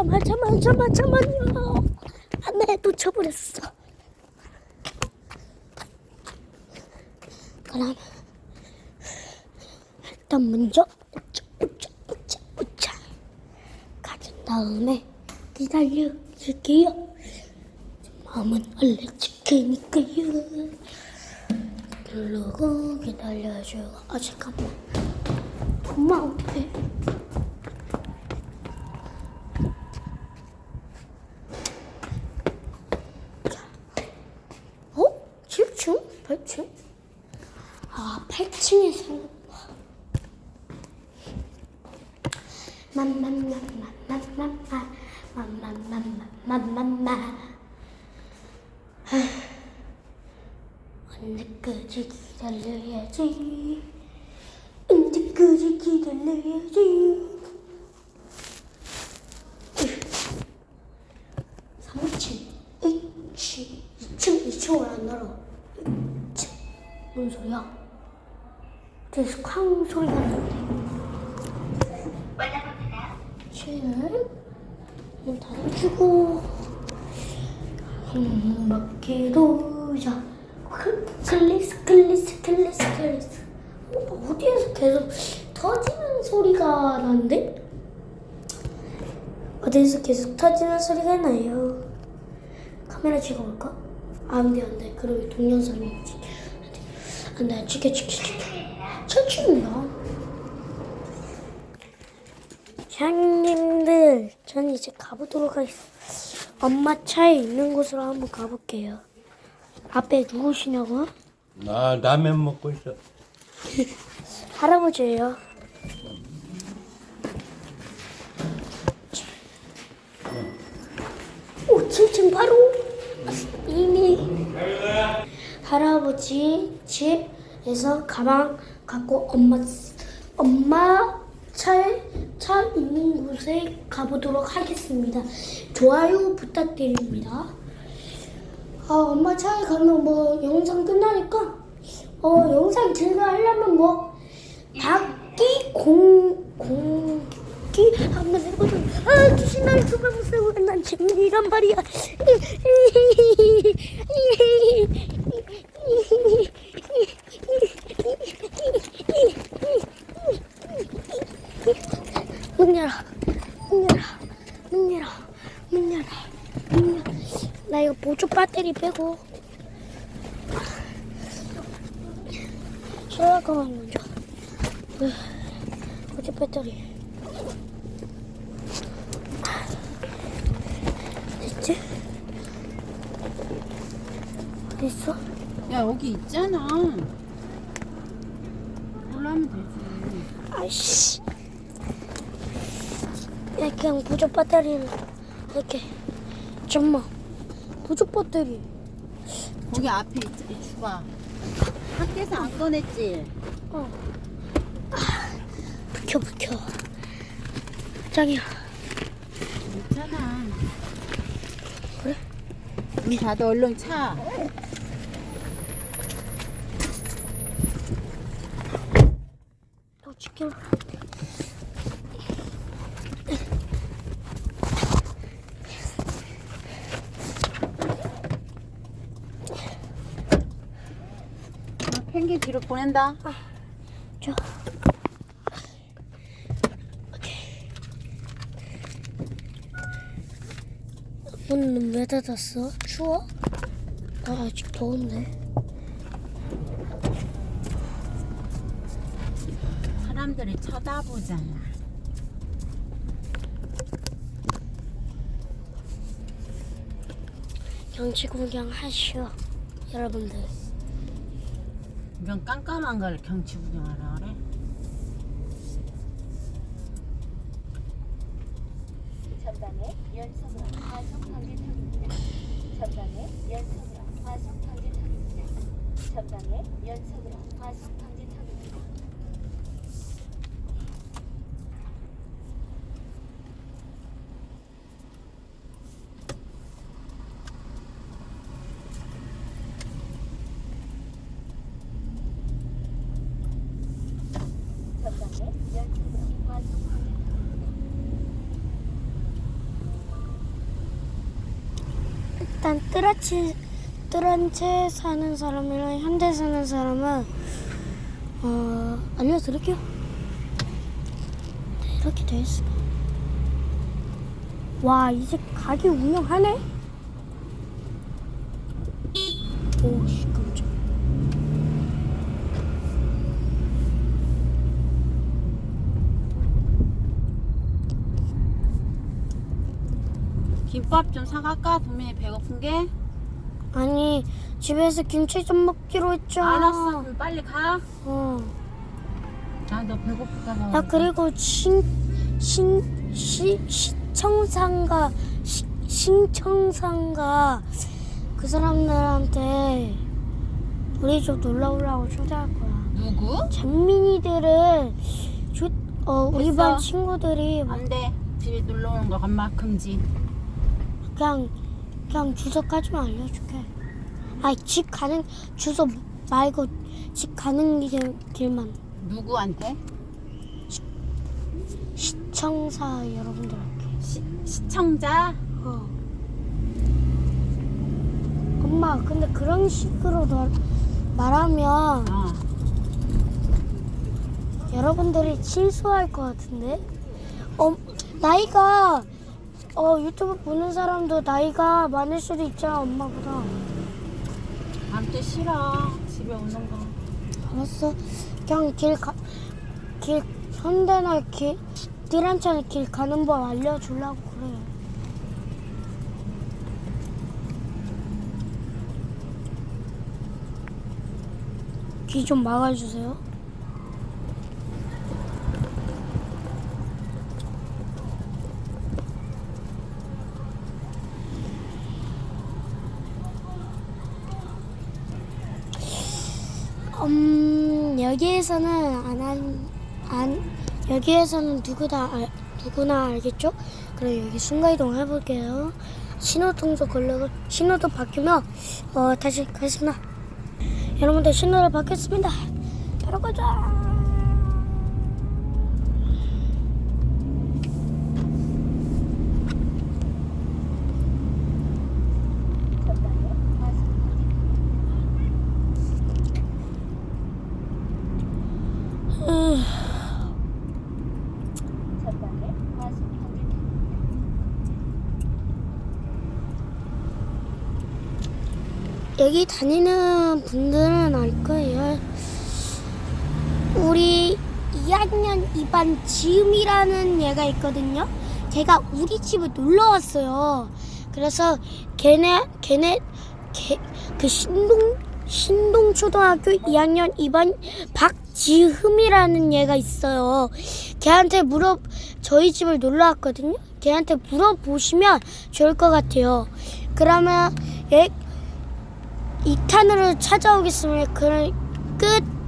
잠만 잠만 잠만 잠만요. 안돼 놓쳐버렸어. 그럼 일단 먼저 우짜 우짜 우짜 우짜 가진 다음에 기다려줄게요. 마음은 원래 지키니까요. 누르고 기다려주고 아 잠깐만 엄마 어떡해 자. 어? 7층? 8층? 아 8 층에 사는 맘맘맘맘맘맘맘맘맘맘맘맘 언제까지 기다려야지 언제까지 기다려야지 3층 2층 2층 2층 왜안 날아 2층 뭔 소리야? 저기서 쾅 소리가 나는데 문 닫아주고 한 바퀴 돌자 클- 클리스 클리스 클리스 클리스. 어, 어디에서 계속 터지는 소리가 나는데? 어디에서 계속 터지는 소리가 나요? 카메라 찍어볼까? 아, 안돼 안돼. 그러면 동영상이 찍 안돼. 안돼. 찍혀 찍혀 찍혀 천천히나 형님들 저는 이제 가보도록 하겠습니다 엄마 차에 있는 곳으로 한번 가볼게요 앞에 누구시냐고? 나 라면 먹고 있어. 할아버지예요. 오, 층층 바로 이미 할아버지 집에서 가방 갖고 엄마 엄마 차 있는 곳에 가보도록 하겠습니다. 좋아요 부탁드립니다. 아, 엄마 차에 가면 뭐 영상 끝나니까 어 영상 제가 하려면 뭐 닭기 공 공기 한번 해보자. 아 귀신 날 그만 무서워. 난 재민이란 말이야. 문 열어. 문 열어. 문 열어. 문 열어. 문 열어. 나 보조 배터리 빼고. 셜라가만 먼저. 보조 배터리. 됐지? 어디 있어? 야 여기 있잖아. 올라오면 되지. 아이씨. 야, 그냥 보조 배터리는 이렇게. 잠만. 보조 배터리. 거기 앞에 있, 주봐. 밖에서 안 꺼냈지. 어. 아, 비켜, 비켜. 짱이야. 있잖아. 그래? 문 닫아 얼른 차. 너 지켜. 아, 펭귄 뒤로 보낸다. 저. 오케이. 문은 왜 닫았어? 추워? 나 아직 더운데. 사람들이 쳐다보잖아. 경치 구경 하시오, 여러분들. 이런 깜깜한 걸 경치 구경하라 그래? 전방에 연속으로 과속 방지턱입니다. 전방에 연속으로 과속 방지턱입니다. 전방에 연속으로 과속 방지턱입니다. 전방에 연속으로 과속 방지턱입니다. 일단 뜨라치 뜨란체 사는 사람이랑 현대 사는 사람은 어 알려드릴게요. 네, 이렇게 돼 있어. 와 이제 가게 운영하네. 오씨 깜짝. 김밥 좀 사갈까? 도민이 배고픈 게? 아니 집에서 김치 좀 먹기로 했잖아. 알았어. 그럼 빨리 가. 어. 나 너 배고프다. 봐. 야 그리고 신신 시, 시청상가 시, 신청상가 그 사람들한테 우리 집 놀러 오라고 초대할 거야. 누구? 장민이들은 조, 어 우리 됐어. 반 친구들이 막안 돼. 집에 놀러 오는 거 금지. 그냥 그냥 주소까지만 알려줄게. 아집 가는 주소 말고 집 가는 길, 길만 누구한테? 시청사 여러분들한테. 시, 시청자? 어. 엄마, 근데 그런 식으로 너- 말하면 어. 여러분들이 실수할 것 같은데? 어, 나이가 어, 유튜브 보는 사람도 나이가 많을 수도 있잖아, 엄마보다. 아무튼 싫어. 집에 오는 거. 알았어. 그냥 길 가, 길, 현대나 길, 띠란차는 길 가는 법 알려주려고 그래. 귀 좀 막아주세요. 음, 여기에서는 안, 한, 안, 여기에서는 누구나, 알, 누구나 알겠죠? 그럼 여기 순간이동 해볼게요. 신호등도 걸려고, 신호도 바뀌면, 어, 다시 가겠습니다. 여러분들 신호를 바뀌었습니다. 바로 가자! 전방에 과속 음, 전방에 과속 방지턱 여기 다니는 분들은 알 거예요. 우리 2학년 2반 지음이라는 얘가 있거든요. 걔가 우리 집에 놀러 왔어요. 그래서 걔네 걔네 걔, 그 신동 신동 초등학교 2학년 2반 박지흠이라는 얘가 있어요. 걔한테 물어 저희 집을 놀러 왔거든요. 걔한테 물어보시면 좋을 것 같아요. 그러면 얘 2탄으로 찾아오겠습니다. 그럼 끝.